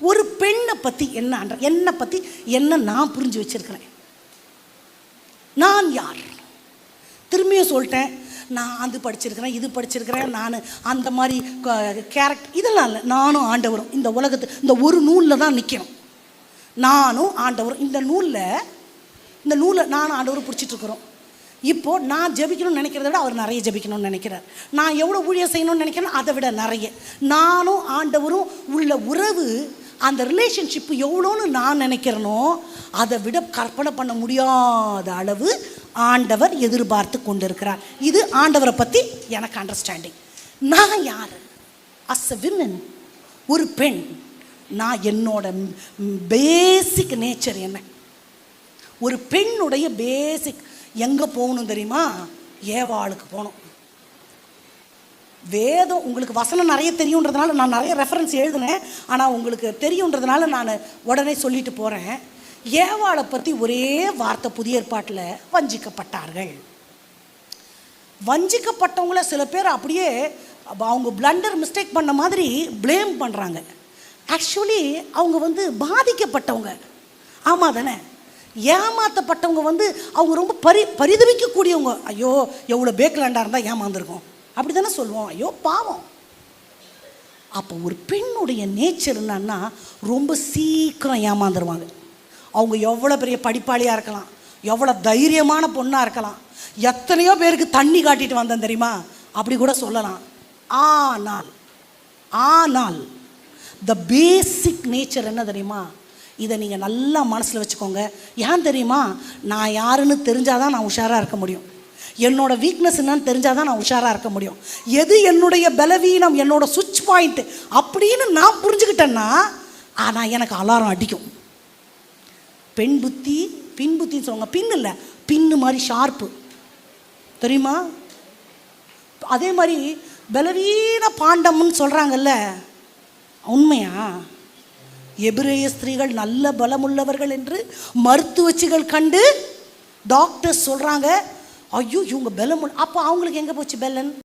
ஒரு பெண்ணை பற்றி என்ன ஆண்டவர் என்னை பற்றி என்ன நான் புரிஞ்சு வச்சிருக்கிறேன். நான் யார்? திரும்பியும் சொல்லிட்டேன் நான் அது படிச்சிருக்கிறேன் இது படிச்சிருக்கிறேன் நான் அந்த மாதிரி கேரக்டர் இதெல்லாம் இல்லை. நானும் ஆண்டவரும் இந்த உலகத்து இந்த ஒரு நூலில் தான் நிற்கணும் நானும் ஆண்டவரும் இந்த நூலில் இந்த நூலை நானும் ஆண்டவரும் பிடிச்சிட்ருக்குறோம் இப்போது நான் ஜெபிக்கணும்னு நினைக்கிறத விட அவர் நிறைய ஜெபிக்கணும்னு நினைக்கிறார். நான் எவ்வளோ ஊழியம் செய்யணும்னு நினைக்கிறேன் அதை விட நிறைய. நானும் ஆண்டவரும் உள்ள உறவு அந்த ரிலேஷன்ஷிப் எவ்வளோன்னு நான் நினைக்கிறேனோ அதை விட கற்பனை பண்ண முடியாத அளவு ஆண்டவர் எதிர்பார்த்து கொண்டிருக்கிறார். இது ஆண்டவரை பற்றி எனக்கு அண்டர்ஸ்டாண்டிங் நான் யார்? அஸ் அ விமன் ஒரு பெண் நான் என்னோட பேசிக் நேச்சர் என்ன? ஒரு பெண்ணுடைய பேசிக் எங்கே போகணும் தெரியுமா? ஏவாளுக்கு போகணும். வேதம் உங்களுக்கு வசனம் நிறைய தெரியுன்றதுனால நான் நிறைய ரெஃபரன்ஸ் எழுதினேன். ஆனால் உங்களுக்கு தெரியுன்றதுனால நான் உடனே சொல்லிட்டு போகிறேன் ஏவாளை பற்றி ஒரே வார்த்தை புதிய ஏற்பாட்டில் வஞ்சிக்கப்பட்டார்கள். வஞ்சிக்கப்பட்டவங்கள சில பேர் அப்படியே அவங்க பிளண்டர் மிஸ்டேக் பண்ண மாதிரி ப்ளேம் பண்ணுறாங்க ஆக்சுவலி அவங்க வந்து பாதிக்கப்பட்டவங்க. ஆமாம் தானே? ஏமாற்றப்பட்டவங்க வந்து அவங்க ரொம்ப பரி பரிதவிக்கக்கூடியவங்க. ஐயோ எவ்வளோ பேக்லாண்டாக இருந்தால் ஏமாந்துருக்கோம். அப்படி தானே சொல்லுவோம். ஐயோ பாவம். அப்போ ஒரு பெண்ணுடைய நேச்சர் என்னன்னா ரொம்ப சீக்கிரம் ஏமாந்துருவாங்க. அவங்க எவ்வளோ பெரிய படிப்பாளியாக இருக்கலாம் எவ்வளோ தைரியமான பொண்ணாக இருக்கலாம் எத்தனையோ பேருக்கு தண்ணி காட்டிட்டு வந்தேன் தெரியுமா? அப்படி கூட சொல்லலாம். ஆனால் ஆனால் த பேசிக் நேச்சர் என்ன தெரியுமா? இதை நீங்கள் நல்லா மனசில் வச்சுக்கோங்க. ஏன் தெரியுமா? நான் யாருன்னு தெரிஞ்சாதான் நான் உஷாராக இருக்க முடியும். என்னோட வீக்னஸ் என்னன்னு தெரிஞ்சாதான் நான் உஷாராக இருக்க முடியும். எது என்னுடைய பலவீனம் என்னோட சுவிட்ச் பாயிண்ட் அப்படின்னு நான் புரிஞ்சுக்கிட்டேன்னா ஆனால் எனக்கு அலாரம் அடிக்கும். பெண் புத்தி பின் புத்தின்னு சொல்லுவாங்க. பின் இல்லை பின்னு மாதிரி ஷார்ப்பு தெரியுமா? அதே மாதிரி பலவீன பாண்டம்னு சொல்கிறாங்கல்ல உண்மையா? எபிரேய ஸ்திரீகள் நல்ல பலமுள்ளவர்கள் என்று மருத்துவச்சிகள் கண்டு டாக்டர்ஸ் சொல்கிறாங்க ஐயோ இவங்க பெலமுன். அப்போ அவங்களுக்கு எங்கே போச்சு பெலன்?